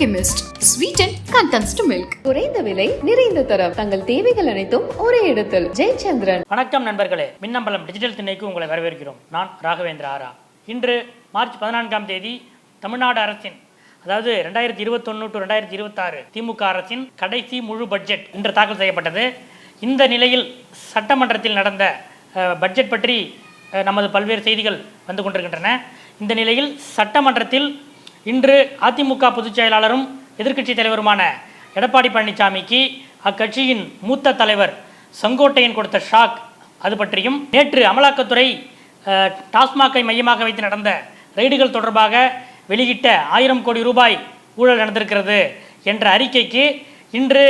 Alchemist. Sweeten contents to milk. குறைந்த விலை நிறைந்த தரம். தங்கள் தேவைகள் அனைத்தும் ஒரே இடத்தில். ஜெயச்சந்திரன். வணக்கம் நண்பர்களே. மின்னம்பலம் டிஜிட்டல் திண்ணைக்கு உங்களை வரவேற்கிறோம். நான் ராகவேந்திர ஆரா. இன்று மார்ச் பதினான்காம் தேதி தமிழ்நாடு அரசின் அதாவது ரெண்டாயிரத்தி இருபத்தொன்னு டு ரெண்டாயிரத்தி இருபத்தாறு திமுக அரசின் கடைசி முழு பட்ஜெட் இன்று தாக்கல் செய்யப்பட்டது. இந்த நிலையில் சட்டமன்றத்தில் நடந்த பட்ஜெட் பற்றி நமது பல்வேறு செய்திகள் வந்து கொண்டிருக்கின்றன. இந்த நிலையில் சட்டமன்றத்தில் இன்று அதிமுக பொதுச் செயலாளரும் எதிர்க்கட்சி தலைவருமான எடப்பாடி பழனிசாமிக்கு அக்கட்சியின் மூத்த தலைவர் செங்கோட்டையன் கொடுத்த ஷாக். அது பற்றியும் நேற்று அமலாக்கத்துறை டாஸ்மாகை மையமாக வைத்து நடந்த ரெய்டுகள் தொடர்பாக வெளியிட்ட ஆயிரம் கோடி ரூபாய் ஊழல் நடந்திருக்கிறது என்ற அறிக்கைக்கு இன்று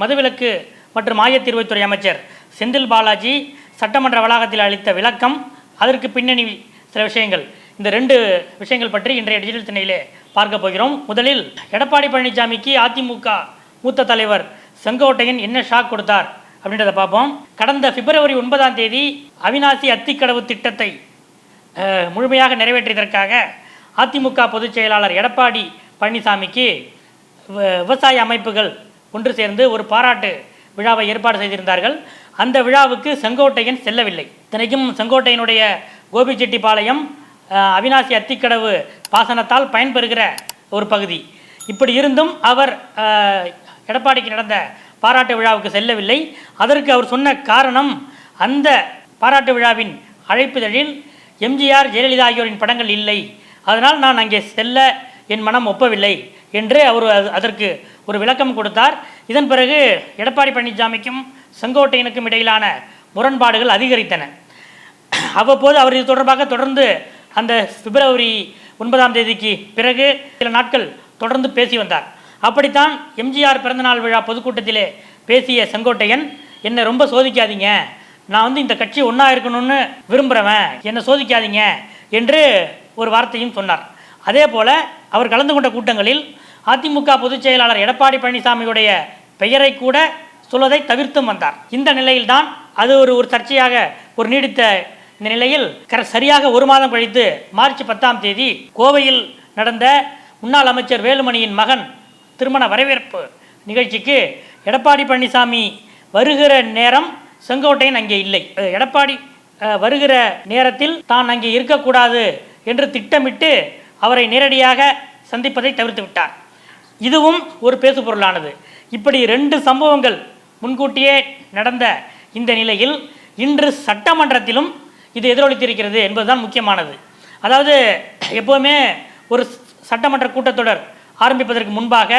மதுவிலக்கு மற்றும் ஆயத்தீர்வைத்துறை அமைச்சர் செந்தில் பாலாஜி சட்டமன்ற வளாகத்தில் அளித்த விளக்கம். அதற்கு பின்னணி சில விஷயங்கள். இந்த ரெண்டு விஷயங்கள் பற்றி இன்றைய டிஜிட்டல் திணையிலே பார்க்க போகிறோம். முதலில் எடப்பாடி பழனிசாமிக்கு அதிமுக மூத்த தலைவர் செங்கோட்டையன் என்ன ஷாக் கொடுத்தார் அப்படின்றத பார்ப்போம். கடந்த பிப்ரவரி ஒன்பதாம் தேதி அவினாசி அத்திக்கடவு திட்டத்தை முழுமையாக நிறைவேற்றியதற்காக அதிமுக பொதுச் செயலாளர் எடப்பாடி பழனிசாமிக்கு விவசாய அமைப்புகள் ஒன்று சேர்ந்து ஒரு பாராட்டு விழாவை ஏற்பாடு செய்திருந்தார்கள். அந்த விழாவுக்கு செங்கோட்டையன் செல்லவில்லை. இத்தனைக்கும் செங்கோட்டையனுடைய கோபிச்செட்டிப்பாளையம் அவினாசி அத்திக்கடவு பாசனத்தால் பயன்பெறுகிற ஒரு பகுதி. இப்படி இருந்தும் அவர் எடப்பாடிக்கு நடந்த பாராட்டு விழாவுக்கு செல்லவில்லை. அதற்கு அவர் சொன்ன காரணம் அந்த பாராட்டு விழாவின் அழைப்புதழில் எம்ஜிஆர் ஜெயலலிதா ஆகியோரின் படங்கள் இல்லை. அதனால் நான் அங்கே செல்ல என் மனம் ஒப்பவில்லை என்று அவர் அது- அதற்கு ஒரு விளக்கம் கொடுத்தார். இதன் பிறகு எடப்பாடி பழனிசாமிக்கும் செங்கோட்டையனுக்கும் இடையிலான முரண்பாடுகள் அதிகரித்தன. அவ்வப்போது அவர் இது தொடர்பாக தொடர்ந்து அந்த பிப்ரவரி ஒன்பதாம் தேதிக்கு பிறகு சில நாட்கள் தொடர்ந்து பேசி வந்தார். அப்படித்தான் எம்ஜிஆர் பிறந்தநாள் விழா பொதுக்கூட்டத்திலே பேசிய செங்கோட்டையன் என்னை ரொம்ப சோதிக்காதீங்க. நான் வந்து இந்த கட்சி ஒன்றா இருக்கணும்னு விரும்புகிறவன் என்னை சோதிக்காதீங்க என்று ஒரு வார்த்தையும் சொன்னார். அதே போல் அவர் கலந்து கொண்ட கூட்டங்களில் அதிமுக பொதுச் செயலாளர் எடப்பாடி பழனிசாமியுடைய பெயரை கூட சொல்வதை தவிர்த்தும் வந்தார். இந்த நிலையில்தான் அது ஒரு ஒரு சர்ச்சையாக ஒரு நீடித்த இந்த நிலையில் சரியாக ஒரு மாதம் கழித்து மார்ச் பத்தாம் தேதி கோவையில் நடந்த முன்னாள் அமைச்சர் வேலுமணியின் மகன் திருமண வரவேற்பு நிகழ்ச்சிக்கு எடப்பாடி பழனிசாமி வருகிற நேரம் செங்கோட்டையன் அங்கே இல்லை. எடப்பாடி வருகிற நேரத்தில் தான் அங்கே இருக்கக்கூடாது என்று திட்டமிட்டு அவரை நேரடியாக சந்திப்பதை தவிர்த்து விட்டார். இதுவும் ஒரு பேசுபொருளானது. இப்படி ரெண்டு சம்பவங்கள் முன்கூட்டியே நடந்த இந்த நிலையில் இன்று சட்டமன்றத்திலும் இது எதிரொலித்திருக்கிறது என்பதுதான் முக்கியமானது. அதாவது எப்போவுமே ஒரு சட்டமன்ற கூட்டத்தொடர் ஆரம்பிப்பதற்கு முன்பாக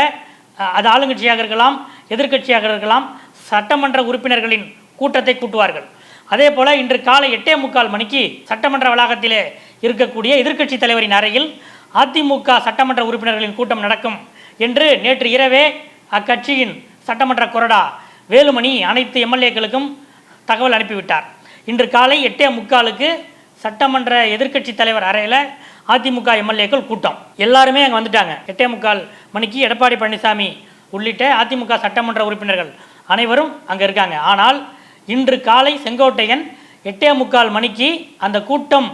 அது ஆளுங்கட்சியாக இருக்கலாம் எதிர்க்கட்சியாக இருக்கலாம் சட்டமன்ற உறுப்பினர்களின் கூட்டத்தை கூட்டுவார்கள். அதே போல் இன்று காலை எட்டே முக்கால் மணிக்கு சட்டமன்ற வளாகத்திலே இருக்கக்கூடிய எதிர்க்கட்சி தலைவரின் அறையில் அதிமுக சட்டமன்ற உறுப்பினர்களின் கூட்டம் நடக்கும் என்று நேற்று இரவே அக்கட்சியின் சட்டமன்ற கொறடா வேலுமணி அனைத்து எம்எல்ஏக்களுக்கும் தகவல் அனுப்பிவிட்டார். இன்று காலை எட்டே முக்காலுக்கு சட்டமன்ற எதிர்க்கட்சி தலைவர் அறையில் அதிமுக எம்எல்ஏக்கள் கூட்டம். எல்லாருமே அங்கே வந்துட்டாங்க. எட்டே முக்கால் மணிக்கு எடப்பாடி பழனிசாமி உள்ளிட்ட அதிமுக சட்டமன்ற உறுப்பினர்கள் அனைவரும் அங்கே இருக்காங்க. ஆனால் இன்று காலை செங்கோட்டையன் எட்டே முக்கால் மணிக்கு அந்த கூட்டம்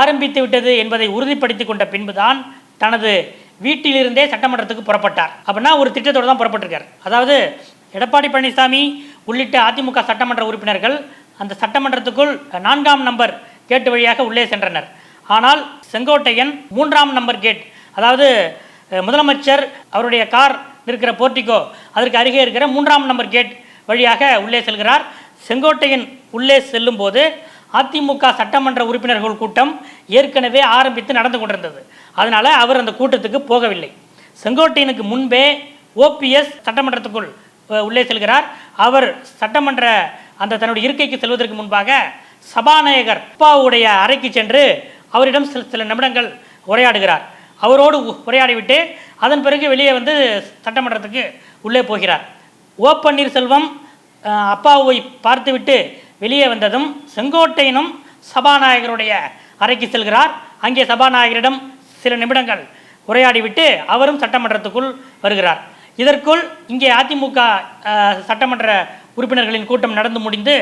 ஆரம்பித்து விட்டது என்பதை உறுதிப்படுத்தி கொண்ட பின்புதான் தனது வீட்டிலிருந்தே சட்டமன்றத்துக்கு புறப்பட்டார். அப்படின்னா ஒரு திட்டத்தோடு தான் புறப்பட்டிருக்கார். அதாவது எடப்பாடி பழனிசாமி உள்ளிட்ட அதிமுக சட்டமன்ற உறுப்பினர்கள் அந்த சட்டமன்றத்துக்குள் நான்காம் நம்பர் கேட்டு வழியாக உள்ளே சென்றனர். ஆனால் செங்கோட்டையன் மூன்றாம் நம்பர் கேட் அதாவது முதலமைச்சர் அவருடைய கார் இருக்கிற போர்ட்டிகோ அதற்கு அருகே இருக்கிற மூன்றாம் நம்பர் கேட் வழியாக உள்ளே செல்கிறார். செங்கோட்டையன் உள்ளே செல்லும்போது அதிமுக சட்டமன்ற உறுப்பினர்கள் கூட்டம் ஏற்கனவே ஆரம்பித்து நடந்து கொண்டிருந்தது. அதனால் அவர் அந்த கூட்டத்துக்கு போகவில்லை. செங்கோட்டையனுக்கு முன்பே ஓபிஎஸ் சட்டமன்றத்துக்குள் உள்ளே செல்கிறார். அவர் சட்டமன்ற அந்த தன்னுடைய இருக்கைக்கு செல்வதற்கு முன்பாக சபாநாயகர் அப்பாவுடைய அறைக்கு சென்று அவரிடம் சில சில நிமிடங்கள் உரையாடுகிறார். அவரோடு உ- உரையாடிவிட்டு அதன் பிறகு வெளியே வந்து சட்டமன்றத்துக்கு உள்ளே போகிறார். ஓ பன்னீர்செல்வம் அப்பாவை பார்த்துவிட்டு வெளியே வந்ததும் செங்கோட்டையனும் சபாநாயகருடைய அறைக்கு செல்கிறார். அங்கே சபாநாயகரிடம் சில நிமிடங்கள் உரையாடிவிட்டு அவரும் சட்டமன்றத்துக்குள் வருகிறார். இதற்குள் இங்கே அதிமுக சட்டமன்ற உறுப்பினர்களின் கூட்டம் நடந்து முடிந்து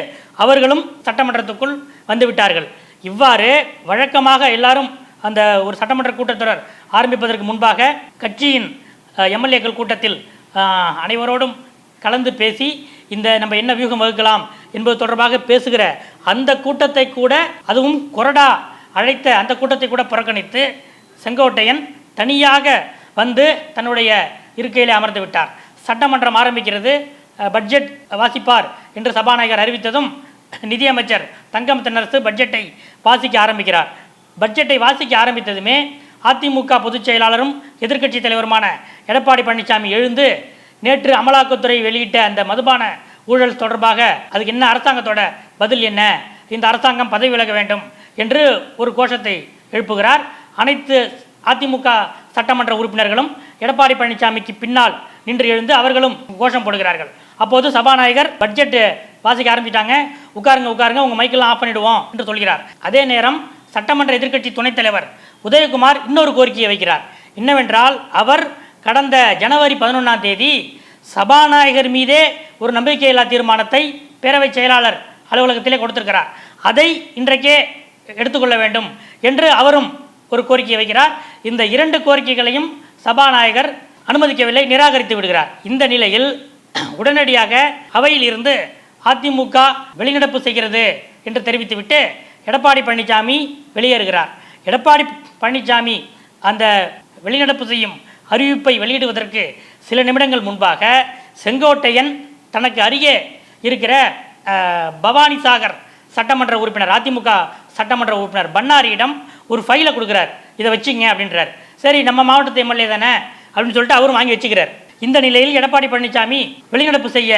அவர்களும் சட்டமன்றத்துக்குள் வந்துவிட்டார்கள். இவ்வாறு வழக்கமாக எல்லாரும் அந்த ஒரு சட்டமன்ற கூட்டத்தொடர் ஆரம்பிப்பதற்கு முன்பாக கட்சியின் எம்எல்ஏக்கள் கூட்டத்தில் அனைவரோடும் கலந்து பேசி இந்த நம்ம என்ன வியூகம் வகுக்கலாம் என்பது தொடர்பாக பேசுகிற அந்த கூட்டத்தை கூட அதுவும் கொறடா அழைத்த அந்த கூட்டத்தை கூட புறக்கணித்து செங்கோட்டையன் தனியாக வந்து தன்னுடைய இருக்கையிலே அமர்ந்து விட்டார். சட்டமன்றம் ஆரம்பிக்கிறது. பட்ஜெட் வாசிப்பார் என்று சபாநாயகர் அறிவித்ததும் நிதியமைச்சர் தங்கம் தென்னரசு பட்ஜெட்டை வாசிக்க ஆரம்பிக்கிறார். பட்ஜெட்டை வாசிக்க ஆரம்பித்ததுமே அதிமுக பொதுச் செயலாளரும் எதிர்க்கட்சி தலைவருமான எடப்பாடி பழனிசாமி எழுந்து நேற்று அமலாக்கத்துறை வெளியிட்ட அந்த மதுபான ஊழல் தொடர்பாக அதுக்கு என்ன அரசாங்கத்தோட பதில் என்ன? இந்த அரசாங்கம் பதவி விலக வேண்டும் என்று ஒரு கோஷத்தை எழுப்புகிறார். அனைத்து அதிமுக சட்டமன்ற உறுப்பினர்களும் எடப்பாடி பழனிசாமிக்கு பின்னால் நின்று எழுந்து அவர்களும் கோஷம் போடுகிறார்கள். அப்போது சபாநாயகர் பட்ஜெட் வாசிக்க ஆரம்பிச்சிட்டாங்க. உட்காருங்க உட்காருங்க உங்க மைக்கெல்லாம் ஆஃப் பண்ணிடுவோம் என்று சொல்கிறார். அதே நேரம் சட்டமன்ற எதிர்க்கட்சி துணைத் தலைவர் உதயகுமார் இன்னொரு கோரிக்கையை வைக்கிறார். என்னவென்றால் அவர் கடந்த ஜனவரி பதினொன்றாம் தேதி சபாநாயகர் மீதே ஒரு நம்பிக்கையில்லா தீர்மானத்தை பேரவைச் செயலாளர் அலுவலகத்திலே கொடுத்திருக்கிறார். அதை இன்றைக்கே எடுத்துக்கொள்ள வேண்டும் என்று அவரும் ஒரு கோரிக்கையை வைக்கிறார். இந்த இரண்டு கோரிக்கைகளையும் சபாநாயகர் அனுமதிக்கவில்லை நிராகரித்து விடுகிறார். இந்த நிலையில் உடனடியாக அவையில் இருந்து அதிமுக வெளிநடப்பு செய்கிறது என்று தெரிவித்துவிட்டு எடப்பாடி பழனிசாமி வெளியேறுகிறார். எடப்பாடி பழனிசாமி அந்த வெளிநடப்பு செய்யும் அறிவிப்பை வெளியிடுவதற்கு சில நிமிடங்கள் முன்பாக செங்கோட்டையன் தனக்கு அருகே இருக்கிற பவானிசாகர் பவானி சாகர் சட்டமன்ற உறுப்பினர் அதிமுக சட்டமன்ற உறுப்பினர் பன்னாரியிடம் ஒரு ஃபைலை கொடுக்குறார். இதை வச்சுங்க அப்படின்றார். சரி நம்ம மாவட்டத்து எம்எல்ஏ தானே அப்படின்னு சொல்லிட்டு அவரும் வாங்கி வச்சுக்கிறார். இந்த நிலையில் எடப்பாடி பழனிசாமி வெளிநடப்பு செய்ய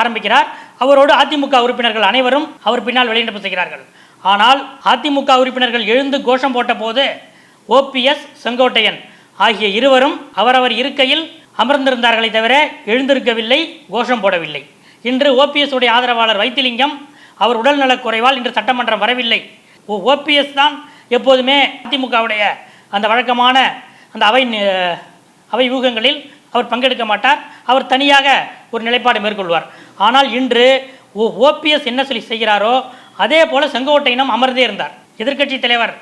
ஆரம்பிக்கிறார். அவரோடு அதிமுக உறுப்பினர்கள் அனைவரும் அவர் பின்னால் வெளிநடப்பு செய்கிறார்கள். ஆனால் அதிமுக உறுப்பினர்கள் எழுந்து கோஷம் போட்ட போது ஓபிஎஸ் செங்கோட்டையன் ஆகிய இருவரும் அவரவர் இருக்கையில் அமர்ந்திருந்தார்களே தவிர எழுந்திருக்கவில்லை கோஷம் போடவில்லை. இன்று ஓபிஎஸ் உடைய ஆதரவாளர் வைத்திலிங்கம் அவர் உடல்நலக் குறைவால் இன்று சட்டமன்றம் வரவில்லை. ஓபிஎஸ் தான் எப்போதுமே அதிமுகவுடைய அந்த வழக்கமான அந்த அவை அவை ஊகங்களில் அவர் பங்கெடுக்க மாட்டார். அவர் தனியாக ஒரு நிலைப்பாடு மேற்கொள்வார். ஆனால் இன்று ஓபிஎஸ் என்ன சொல்லி செய்கிறாரோ அதே போல் செங்கோட்டையினம் அமர்ந்தே இருந்தார். எதிர்க்கட்சி தலைவர்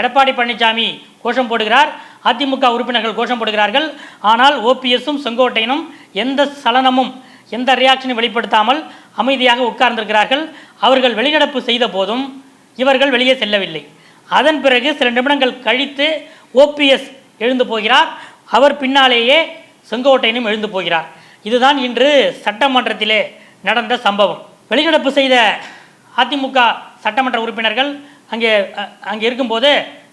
எடப்பாடி பழனிசாமி கோஷம் போடுகிறார். அதிமுக உறுப்பினர்கள் கோஷம் போடுகிறார்கள். ஆனால் ஓபிஎஸும் செங்கோட்டையனும் எந்த சலனமும் எந்த ரியாக்ஷனும் வெளிப்படுத்தாமல் அமைதியாக உட்கார்ந்திருக்கிறார்கள். அவர்கள் வெளிநடப்பு செய்த போதும் இவர்கள் வெளியே செல்லவில்லை. அதன் பிறகு சில நிமிடங்கள் கழித்து ஓபிஎஸ் எழுந்து போகிறார். அவர் பின்னாலேயே செங்கோட்டையனும் எழுந்து போகிறார். இதுதான் இன்று சட்டமன்றத்திலே நடந்த சம்பவம். வெளிநடப்பு செய்த அதிமுக சட்டமன்ற உறுப்பினர்கள் அங்கே அங்கே இருக்கும்போது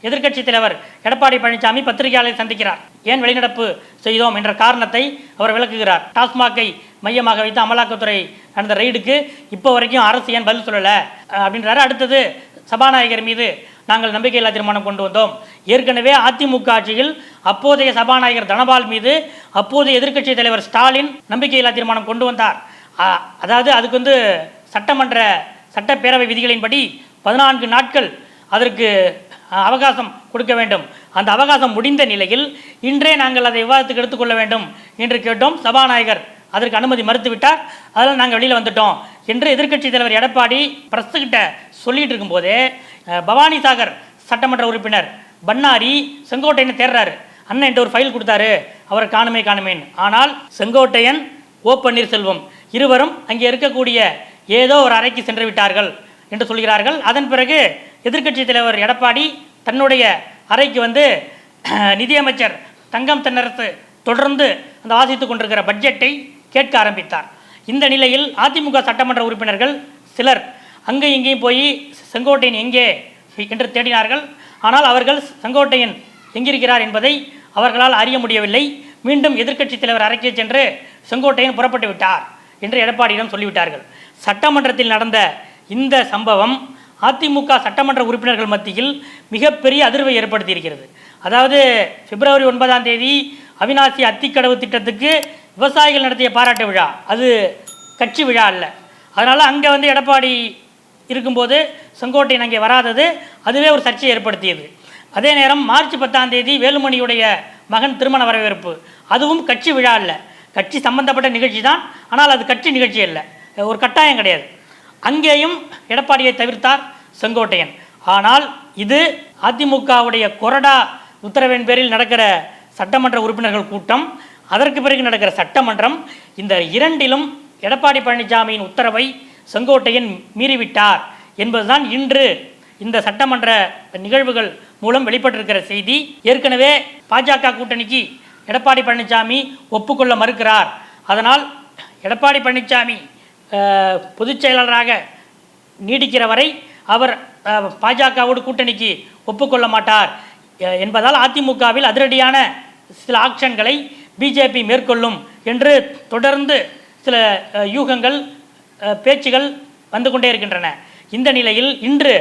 எதிர்க்கட்சி தலைவர் எடப்பாடி பழனிசாமி பத்திரிகையாளரை சந்திக்கிறார். ஏன் வெளிநடப்பு செய்தோம் என்ற காரணத்தை அவர் விளக்குகிறார். டாஸ்மாகை மையமாக வைத்து அமலாக்கத்துறை நடந்த ரெய்டுக்கு இப்போ வரைக்கும் அரசு ஏன் பதில் சொல்லலை? அப்படின்றாரு. அடுத்தது சபாநாயகர் மீது நாங்கள் நம்பிக்கையில்லா தீர்மானம் கொண்டு வந்தோம். ஏற்கனவே அதிமுக ஆட்சியில் அப்போதைய சபாநாயகர் தனபால் மீது அப்போதைய எதிர்க்கட்சி தலைவர் ஸ்டாலின் நம்பிக்கையில்லா தீர்மானம் கொண்டு வந்தார். அதாவது அதுக்கு வந்து சட்டமன்ற சட்டப்பேரவை விதிகளின்படி பதினான்கு நாட்கள் அதற்கு அவகாசம் கொடுக்க வேண்டும். அந்த அவகாசம் முடிந்த நிலையில் இன்றே நாங்கள் அதை விவாதத்துக்கு எடுத்துக்கொள்ள வேண்டும் என்று கேட்டோம். சபாநாயகர் அதற்கு அனுமதி மறுத்துவிட்டார். அதனால் நாங்கள் வெளியில் வந்துட்டோம் என்று எதிர்க்கட்சி தலைவர் எடப்பாடி பிரஸ்துக்கிட்ட சொல்லிட்டு இருக்கும்போதே பவானி சாகர் சட்டமன்ற உறுப்பினர் பன்னாரி செங்கோட்டையனை தேடுறாரு. அண்ணன் என்கிட்ட ஒரு ஃபைல் கொடுத்தாரு. அவரை காணுமே காணுமேன்னு. ஆனால் செங்கோட்டையன் ஓ பன்னீர்செல்வம் இருவரும் அங்கே இருக்கக்கூடிய ஏதோ ஒரு அறைக்கு சென்று விட்டார்கள் என்று சொல்கிறார்கள். அதன் பிறகு எதிர்க்கட்சி தலைவர் எடப்பாடி தன்னுடைய அறைக்கு வந்து நிதியமைச்சர் தங்கம் தென்னரசு தொடர்ந்து அந்த வாசித்து கொண்டிருக்கிற பட்ஜெட்டை கேட்க ஆரம்பித்தார். இந்த நிலையில் அதிமுக சட்டமன்ற உறுப்பினர்கள் சிலர் அங்கே இங்கேயும் போய் செங்கோட்டையன் எங்கே என்று தேடினார்கள். ஆனால் அவர்கள் செங்கோட்டையன் எங்கிருக்கிறார் என்பதை அவர்களால் அறிய முடியவில்லை. மீண்டும் எதிர்க்கட்சி தலைவர் அறைக்கு சென்று செங்கோட்டையன் புறப்பட்டு விட்டார் என்று எடப்பாடியிடம் சொல்லிவிட்டார்கள். சட்டமன்றத்தில் நடந்த இந்த சம்பவம் அதிமுக சட்டமன்ற உறுப்பினர்கள் மத்தியில் மிகப்பெரிய அதிர்வை ஏற்படுத்தியிருக்கிறது. அதாவது பிப்ரவரி ஒன்பதாம் தேதி அவினாசி அத்திக்கடவு திட்டத்துக்கு விவசாயிகள் நடத்திய பாராட்டு விழா. அது கட்சி விழா அல்ல. அதனால் அங்கே வந்து எடப்பாடி இருக்கும்போது செங்கோட்டையன் அங்கே வராதது அதுவே ஒரு சர்ச்சையை ஏற்படுத்தியது. அதே நேரம் மார்ச் பத்தாம் தேதி வேலுமணியுடைய மகன் திருமண வரவேற்பு. அதுவும் கட்சி விழா அல்ல. கட்சி சம்பந்தப்பட்ட நிகழ்ச்சி தான். ஆனால் அது கட்சி நிகழ்ச்சி இல்லை ஒரு கட்டாயம் கிடையாது. அங்கேயும் எடப்பாடியை தவிர்த்தார் செங்கோட்டையன். ஆனால் இது அதிமுகவுடைய கொறடா உத்தரவின் பேரில் நடக்கிற சட்டமன்ற உறுப்பினர்கள் கூட்டம். அதற்கு பிறகு நடக்கிற சட்டமன்றம். இந்த இரண்டிலும் எடப்பாடி பழனிசாமியின் உத்தரவை செங்கோட்டையன் மீறிவிட்டார் என்பதுதான் இன்று இந்த சட்டமன்ற நிகழ்வுகள் மூலம் வெளிப்பட்டிருக்கிற செய்தி. ஏற்கனவே பாஜக கூட்டணிக்கு எடப்பாடி பழனிசாமி ஒப்புக்கொள்ள மறுக்கிறார். அதனால் எடப்பாடி பழனிசாமி பொதுச் செயலாளராக நீடிக்கிற வரை அவர் பாஜகவோடு கூட்டணிக்கு ஒப்புக்கொள்ள மாட்டார். என்பதால் அதிமுகவில் அதிரடியான சில ஆக்ஷன்களை பிஜேபி மேற்கொள்ளும் என்று தொடர்ந்து சில யூகங்கள் பேச்சுகள் வந்து கொண்டே இருக்கின்றன. இந்த நிலையில் இன்று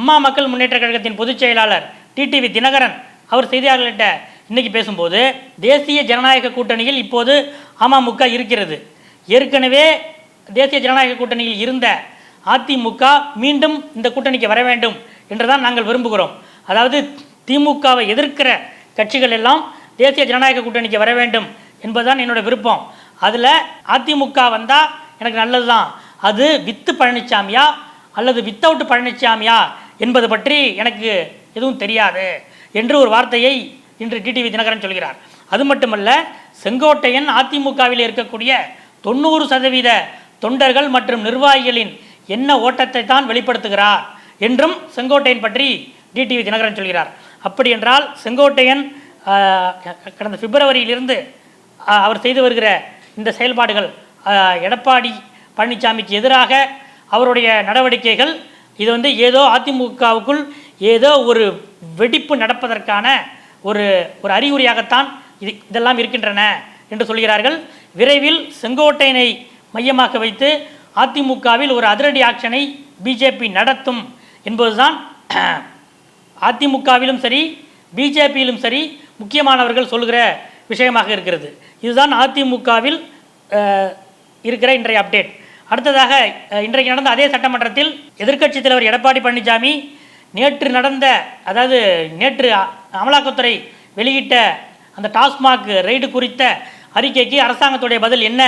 அம்மா மக்கள் முன்னேற்ற கழகத்தின் பொதுச் செயலாளர் டிடிவி தினகரன் அவர் செய்தியாளர்களிட்ட இன்னைக்கு பேசும்போது தேசிய ஜனநாயக கூட்டணியில் இப்போது அமமுக இருக்கிறது. ஏற்கனவே தேசிய ஜனநாயக கூட்டணியில் இருந்த அதிமுக மீண்டும் இந்த கூட்டணிக்கு வர வேண்டும் என்றுதான் நாங்கள் விரும்புகிறோம். அதாவது திமுகவை எதிர்க்கிற கட்சிகள் எல்லாம் தேசிய ஜனநாயக கூட்டணிக்கு வர வேண்டும் என்பதுதான் என்னோட விருப்பம். அதில் அதிமுக வந்தால் எனக்கு நல்லது தான் அது வித்து பழனிசாமியா அல்லது வித்தவுட் பழனிசாமியா என்பது பற்றி எனக்கு எதுவும் தெரியாது என்று ஒரு வார்த்தையை இன்று டிடிவி தினகரன் சொல்கிறார். அது மட்டுமல்ல செங்கோட்டையன் அதிமுகவில் இருக்கக்கூடிய தொண்ணூறு சதவீத தொண்டர்கள் மற்றும் நிர்வாகிகளின் என்ன ஓட்டத்தை தான் வெளிப்படுத்துகிறார் என்றும் செங்கோட்டையன் பற்றி டிடிவி தினகரன் சொல்கிறார். அப்படி என்றால் செங்கோட்டையன் க- கடந்த பிப்ரவரியிலிருந்து அவர் செய்து வருகிற இந்த செயல்பாடுகள் எடப்பாடி பழனிசாமிக்கு எதிராக அவருடைய நடவடிக்கைகள் இது வந்து ஏதோ அதிமுகவுக்குள் ஏதோ ஒரு வெடிப்பு நடப்பதற்கான ஒரு ஒரு அறிகுறியாகத்தான் இது இதெல்லாம் இருக்கின்றன என்று சொல்கிறார்கள். விரைவில் செங்கோட்டையனை மையமாக வைத்து அதிமுகவில் ஒரு அதிரடி ஆக்ஷனை பிஜேபி நடத்தும் என்பதுதான் அதிமுகவிலும் சரி பிஜேபியிலும் சரி முக்கியமானவர்கள் சொல்கிற விஷயமாக இருக்கிறது. இதுதான் அதிமுகவில் இருக்கிற இன்றைய அப்டேட் அடுத்ததாக இன்றைக்கு நடந்த அதே சட்டமன்றத்தில் எதிர்க்கட்சித் தலைவர் எடப்பாடி பழனிசாமி நேற்று நடந்த அதாவது நேற்று அமலாக்கத்துறை வெளியிட்ட அந்த டாஸ்மாக் ரெய்டு குறித்த அறிக்கைக்கு அரசாங்கத்துடைய பதில் என்ன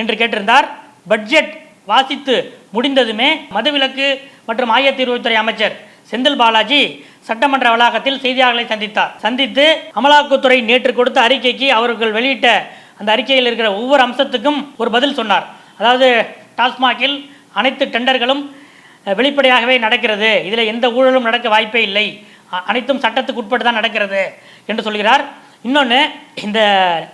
என்று கேட்டிருந்தார். பட்ஜெட் வாசித்து முடிந்ததுமே மதுவிலக்கு மற்றும் ஆயத்தீர்வுத்துறை அமைச்சர் செந்தில் பாலாஜி சட்டமன்ற வளாகத்தில் செய்தியாளர்களை சந்தித்தார். சந்தித்து அமலாக்கத்துறை நேற்று கொடுத்த அறிக்கைக்கு அவர்கள் வெளியிட்ட அந்த அறிக்கையில் இருக்கிற ஒவ்வொரு அம்சத்துக்கும் ஒரு பதில் சொன்னார். அதாவது டாஸ்மாகில் அனைத்து டெண்டர்களும் வெளிப்படையாகவே நடக்கிறது. இதில் எந்த ஊழலும் நடக்க வாய்ப்பே இல்லை. அ- அனைத்தும் சட்டத்துக்கு உட்பட்டு தான் நடக்கிறது என்று சொல்கிறார். இன்னொன்று இந்த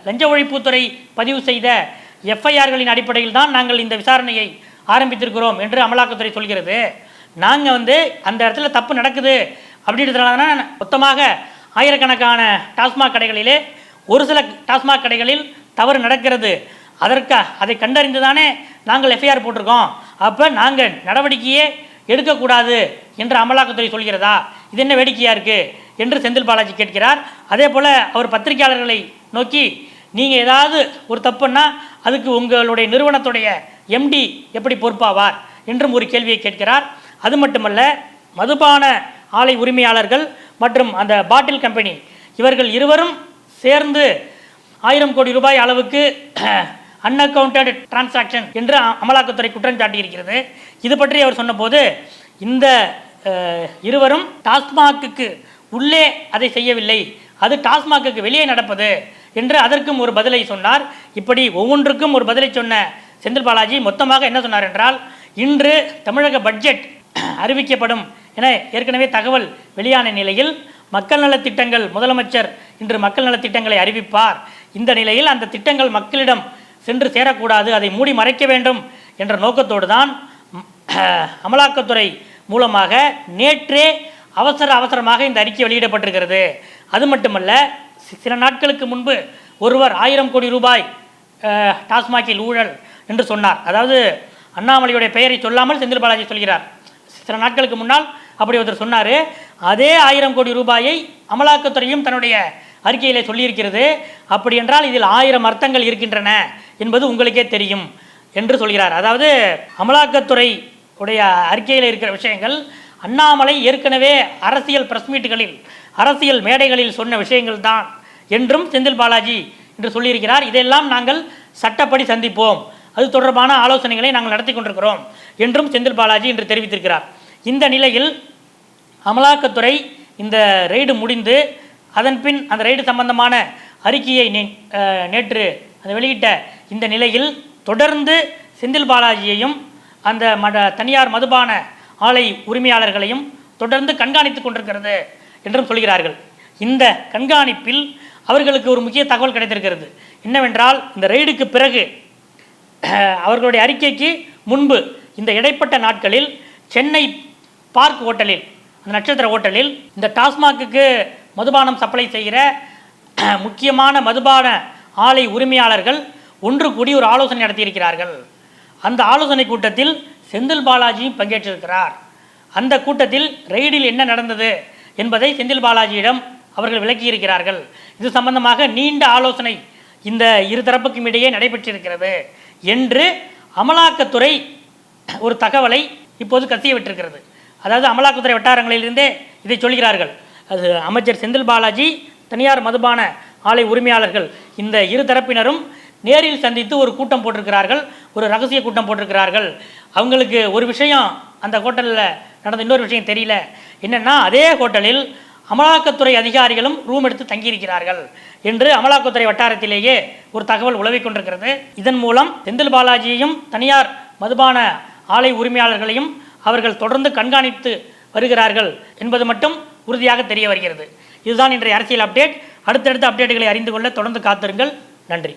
லஞ்ச ஒழிப்புத்துறை பதிவு செய்த எஃப்ஐஆர்களின் அடிப்படையில் தான் நாங்கள் இந்த விசாரணையை ஆரம்பித்திருக்கிறோம் என்று அமலாக்கத்துறை சொல்கிறது. நாங்கள் வந்து அந்த இடத்துல தப்பு நடக்குது அப்படின்றதுனால தான் மொத்தமாக ஆயிரக்கணக்கான டாஸ்மாக் கடைகளிலே ஒரு சில டாஸ்மாக் கடைகளில் தவறு நடக்கிறது அதற்காக அதை கண்டறிந்து தானே நாங்கள் எஃப்ஐஆர் போட்டிருக்கோம். அப்போ நாங்கள் நடவடிக்கையே எடுக்கக்கூடாது என்று அமலாக்கத்துறை சொல்கிறதா? இது என்ன வேடிக்கையாக இருக்குது என்று செந்தில் பாலாஜி கேட்கிறார். அதே போல் அவர் பத்திரிகையாளர்களை நோக்கி நீங்கள் ஏதாவது ஒரு தப்புன்னா அதுக்கு உங்களுடைய நிறுவனத்துடைய எம்டி எப்படி பொறுப்பாவார் என்றும் ஒரு கேள்வியை கேட்கிறார். அது மட்டுமல்ல மதுபான ஆலை உரிமையாளர்கள் மற்றும் அந்த பாட்டில் கம்பெனி இவர்கள் இருவரும் சேர்ந்து ஆயிரம் கோடி ரூபாய் அளவுக்கு அன்அக்கவுண்டட் டிரான்சாக்ஷன் என்று அமலாக்கத்துறை குற்றம் சாட்டியிருக்கிறது. இது பற்றி அவர் சொன்னபோது இந்த இருவரும் டாஸ்மாகுக்கு உள்ளே அதை செய்யவில்லை. அது டாஸ்மாகுக்கு வெளியே நடப்பது என்று அதற்கும் ஒரு பதிலை சொன்னார். இப்படி ஒவ்வொன்றுக்கும் ஒரு பதிலை சொன்ன செந்தில் பாலாஜி மொத்தமாக என்ன சொன்னார் என்றால் இன்று தமிழக பட்ஜெட் அறிவிக்கப்படும் என ஏற்கனவே தகவல் வெளியான நிலையில் மக்கள் நலத்திட்டங்கள் முதலமைச்சர் இன்று மக்கள் நலத் திட்டங்களை அறிவிப்பார். இந்த நிலையில் அந்த திட்டங்கள் மக்களிடம் சென்று சேரக்கூடாது அதை மூடி மறைக்க வேண்டும் என்ற நோக்கத்தோடு தான் அமலாக்கத்துறை மூலமாக நேற்றே அவசர அவசரமாக இந்த அறிக்கை வெளியிடப்பட்டிருக்கிறது. அது மட்டுமல்ல சில நாட்களுக்கு முன்பு ஒருவர் ஆயிரம் கோடி ரூபாய் டாஸ்மாகில் ஊழல் என்று சொன்னார். அதாவது அண்ணாமலையுடைய பெயரை சொல்லாமல் செந்தில் பாலாஜி சொல்கிறார். சில நாட்களுக்கு முன்னால் அப்படி ஒருத்தர் சொன்னார். அதே ஆயிரம் கோடி ரூபாயை அமலாக்கத்துறையும் தன்னுடைய அறிக்கையிலே சொல்லியிருக்கிறது. அப்படி என்றால் இதில் ஆயிரம் அர்த்தங்கள் இருக்கின்றன. என்பது உங்களுக்கே தெரியும் என்று சொல்கிறார். அதாவது அமலாக்கத்துறை உடைய அறிக்கையில் இருக்கிற விஷயங்கள் அண்ணாமலை ஏற்கனவே அரசியல் பிரஸ் மீட்டுகளில் அரசியல் மேடைகளில் சொன்ன விஷயங்கள் தான் என்றும் செந்தில் பாலாஜி என்று சொல்லியிருக்கிறார். இதையெல்லாம் நாங்கள் சட்டப்படி சந்திப்போம். அது தொடர்பான ஆலோசனைகளை நாங்கள் நடத்தி கொண்டிருக்கிறோம் என்றும் செந்தில் பாலாஜி இன்று தெரிவித்திருக்கிறார். இந்த நிலையில் அமலாக்கத்துறை இந்த ரெய்டு முடிந்து அதன் பின் அந்த ரெய்டு சம்பந்தமான அறிக்கையை நேற்று அதை வெளியிட்ட இந்த நிலையில் தொடர்ந்து செந்தில் பாலாஜியையும் அந்த மட தனியார் மதுபான ஆலை உரிமையாளர்களையும் தொடர்ந்து கண்காணித்து கொண்டிருக்கிறது என்றும் சொல்கிறார்கள். இந்த கண்காணிப்பில் அவர்களுக்கு ஒரு முக்கிய தகவல் கிடைத்திருக்கிறது. என்னவென்றால் இந்த ரெய்டுக்கு பிறகு அவர்களுடைய அறிக்கைக்கு முன்பு இந்த இடைப்பட்ட நாட்களில் சென்னை பார்க் ஹோட்டலில் அந்த நட்சத்திர ஹோட்டலில் இந்த டாஸ்மாகுக்கு மதுபானம் சப்ளை செய்கிற முக்கியமான மதுபான ஆலை உரிமையாளர்கள் ஒன்று கூடி ஒரு ஆலோசனை நடத்தியிருக்கிறார்கள். அந்த ஆலோசனை கூட்டத்தில் செந்தில் பாலாஜியும் பங்கேற்றிருக்கிறார். அந்த கூட்டத்தில் ரெய்டில் என்ன நடந்தது என்பதை செந்தில் பாலாஜியிடம் அவர்கள் விளக்கியிருக்கிறார்கள். இது சம்பந்தமாக நீண்ட ஆலோசனை இந்த இரு தரப்புக்கும் இடையே நடைபெற்றிருக்கிறது என்று அமலாக்கத்துறை ஒரு தகவலை இப்போது கசிய விட்டிருக்கிறது அதாவது அமலாக்கத்துறை வட்டாரங்களிலிருந்தே இதை சொல்கிறார்கள். அது அமைச்சர் செந்தில் பாலாஜி தனியார் மதுபான ஆலை உரிமையாளர்கள் இந்த இரு தரப்பினரும் நேரில் சந்தித்து ஒரு கூட்டம் போட்டிருக்கிறார்கள் ஒரு ரகசிய கூட்டம் போட்டிருக்கிறார்கள். அவங்களுக்கு ஒரு விஷயம் அந்த ஹோட்டலில் நடந்த இன்னொரு விஷயம் தெரியல. என்னென்னா அதே ஹோட்டலில் அமலாக்கத்துறை அதிகாரிகளும் ரூம் எடுத்து தங்கியிருக்கிறார்கள் என்று அமலாக்கத்துறை வட்டாரத்திலேயே ஒரு தகவல் உலவிக் கொண்டிருக்கிறது. இதன் மூலம் செந்தில் பாலாஜியையும் தனியார் மதுபான ஆலை உரிமையாளர்களையும் அவர்கள் தொடர்ந்து கண்காணித்து வருகிறார்கள் என்பது மட்டும் உறுதியாக தெரிய வருகிறது. இதுதான் இன்றைய அரசியல் அப்டேட். அடுத்தடுத்த அப்டேட்டுகளை அறிந்து கொள்ள தொடர்ந்து காத்திருங்கள். நன்றி.